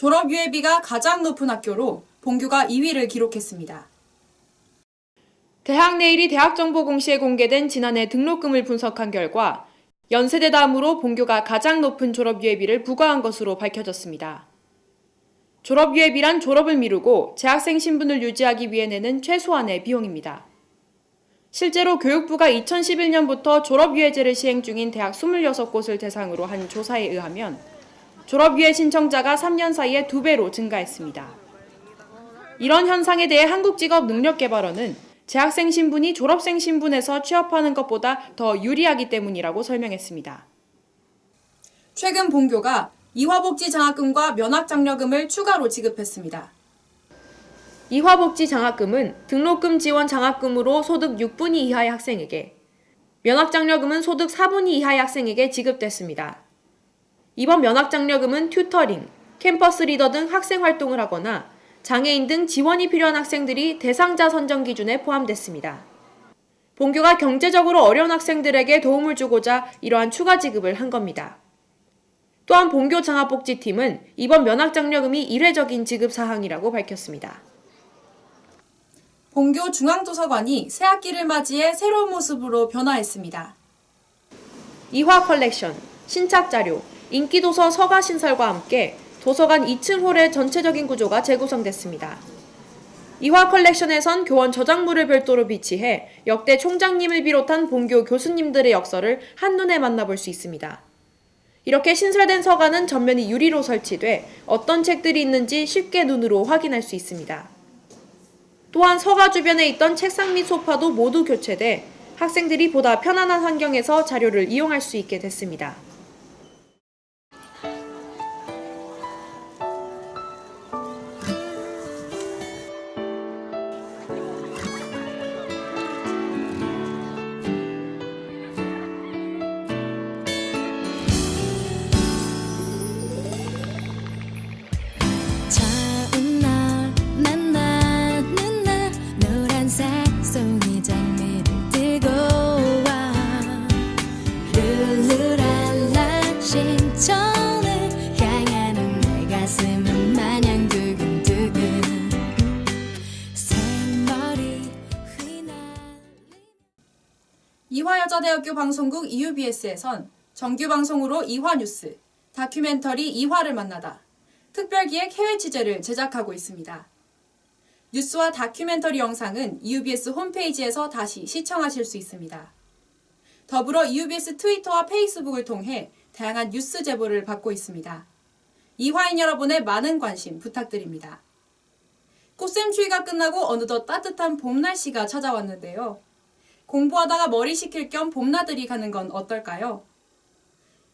졸업 유예비가 가장 높은 학교로 본교가 2위를 기록했습니다. 대학 내일이 대학정보 공시에 공개된 지난해 등록금을 분석한 결과 연세대 다음으로 본교가 가장 높은 졸업 유예비를 부과한 것으로 밝혀졌습니다. 졸업 유예비란 졸업을 미루고 재학생 신분을 유지하기 위해 내는 최소한의 비용입니다. 실제로 교육부가 2011년부터 졸업 유예제를 시행 중인 대학 26곳을 대상으로 한 조사에 의하면 졸업유예 신청자가 3년 사이에 2배로 증가했습니다. 이런 현상에 대해 한국직업능력개발원은 재학생 신분이 졸업생 신분에서 취업하는 것보다 더 유리하기 때문이라고 설명했습니다. 최근 본교가 이화복지 장학금과 면학장려금을 추가로 지급했습니다. 이화복지 장학금은 등록금 지원 장학금으로 소득 6분위 이하의 학생에게, 면학장려금은 소득 4분위 이하의 학생에게 지급됐습니다. 이번 면학장려금은 튜터링, 캠퍼스 리더 등 학생 활동을 하거나 장애인 등 지원이 필요한 학생들이 대상자 선정 기준에 포함됐습니다. 본교가 경제적으로 어려운 학생들에게 도움을 주고자 이러한 추가 지급을 한 겁니다. 또한 본교 장학복지팀은 이번 면학장려금이 일회적인 지급 사항이라고 밝혔습니다. 본교 중앙도서관이 새 학기를 맞이해 새로운 모습으로 변화했습니다. 이화 컬렉션, 신착 자료, 인기 도서 서가 신설과 함께 도서관 2층 홀의 전체적인 구조가 재구성됐습니다. 이화 컬렉션에선 교원 저작물을 별도로 비치해 역대 총장님을 비롯한 본교 교수님들의 역사를 한눈에 만나볼 수 있습니다. 이렇게 신설된 서가는 전면이 유리로 설치돼 어떤 책들이 있는지 쉽게 눈으로 확인할 수 있습니다. 또한 서가 주변에 있던 책상 및 소파도 모두 교체돼 학생들이 보다 편안한 환경에서 자료를 이용할 수 있게 됐습니다. 이화여자대학교 방송국 EUBS에선 정규 방송으로 이화 뉴스, 다큐멘터리 이화를 만나다, 특별기획 해외 취재를 제작하고 있습니다. 뉴스와 다큐멘터리 영상은 EUBS 홈페이지에서 다시 시청하실 수 있습니다. 더불어 EUBS 트위터와 페이스북을 통해 다양한 뉴스 제보를 받고 있습니다. 이화인 여러분의 많은 관심 부탁드립니다. 꽃샘 추위가 끝나고 어느덧 따뜻한 봄 날씨가 찾아왔는데요. 공부하다가 머리 식힐 겸 봄나들이 가는 건 어떨까요?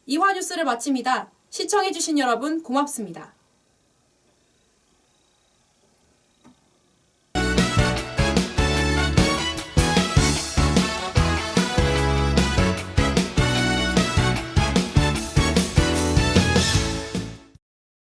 이화 뉴스를 마칩니다. 시청해주신 여러분 고맙습니다.